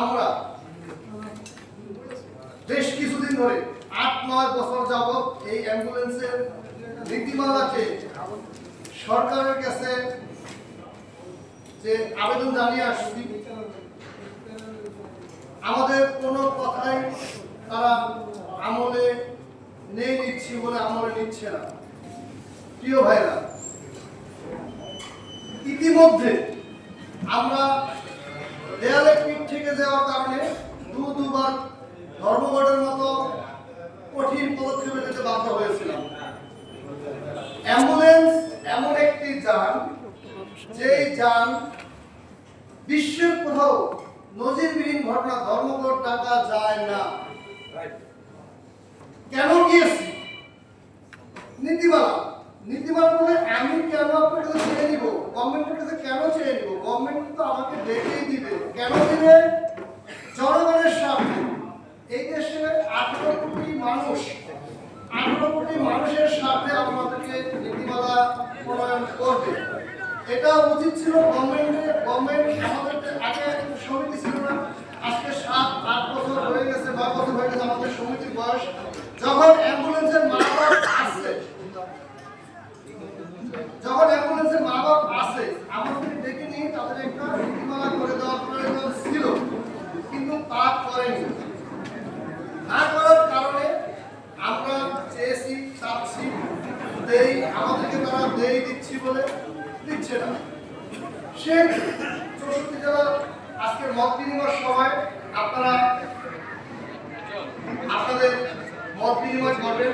আমরা বেশ কিছুদিন ধরে আট, নয় বছর যাবৎ এই অ্যাম্বুলেন্সের নীতিমালাকে সরকারের কাছে যে আবেদন জানিয়ে আসছি। আমাদের কোনো কথাই তারা আমলে নেই নিচ্ছি বলে আমলে নিচ্ছে না। প্রিয় ভাইরা, ইতিমধ্যে আমরা দেয়ালে পিঠ থেকে যাওয়ার কারণে দু দুবার ধর্মঘটের মতো কঠিন পদক্ষেপে নিতে বাধ্য হয়েছিলাম। অ্যাম্বুলেন্স এমন একটি যান, যেই যান বিশ্বের কোথাও নজিরবিহীন ঘটনা, ধর্মঘট ডাকা যায় না। কেন গিয়েছি নীতিমালা নীতিমালা। বলে আমি কেন আপনার কাছে চেয়ে নিব? গভর্নমেন্টের কাছে কেন চেয়ে কেন জনগণের স্বার্থে এই দেশে আঠারো কোটি মানুষ, আঠারো কোটি মানুষের স্বার্থে আমাদেরকে নীতিমালা প্রণয়ন করবে। এটা উচিত ছিল গভর্নমেন্টের গভর্নমেন্ট আমাদের আগে সমিতি ছিল না। আজকে সাত, আট বছর হয়ে গেছে, নয় বছর হয়ে গেছে আমাদের সমিতির বয়স। যখন অ্যাম্বুলেন্সের মা বাপ আসছে, যখন অ্যাম্বুলেন্সের মা বাপ আসে আমাদের ডেকে নিয়ে তাদের একটা নীতিমালা করে দেওয়ার প্রয়োজন ছিল কিন্তু তা করেনি না করার কারণে আমরা চেয়েছি চাচ্ছি দেই, আমাদেরকে তারা দেই দিচ্ছি বলে দিচ্ছে না। সে চৌষট্টি জেলা আজকের মত বিনিময়ের সময় আপনারা, আপনাদের মত বিনিময় করবেন।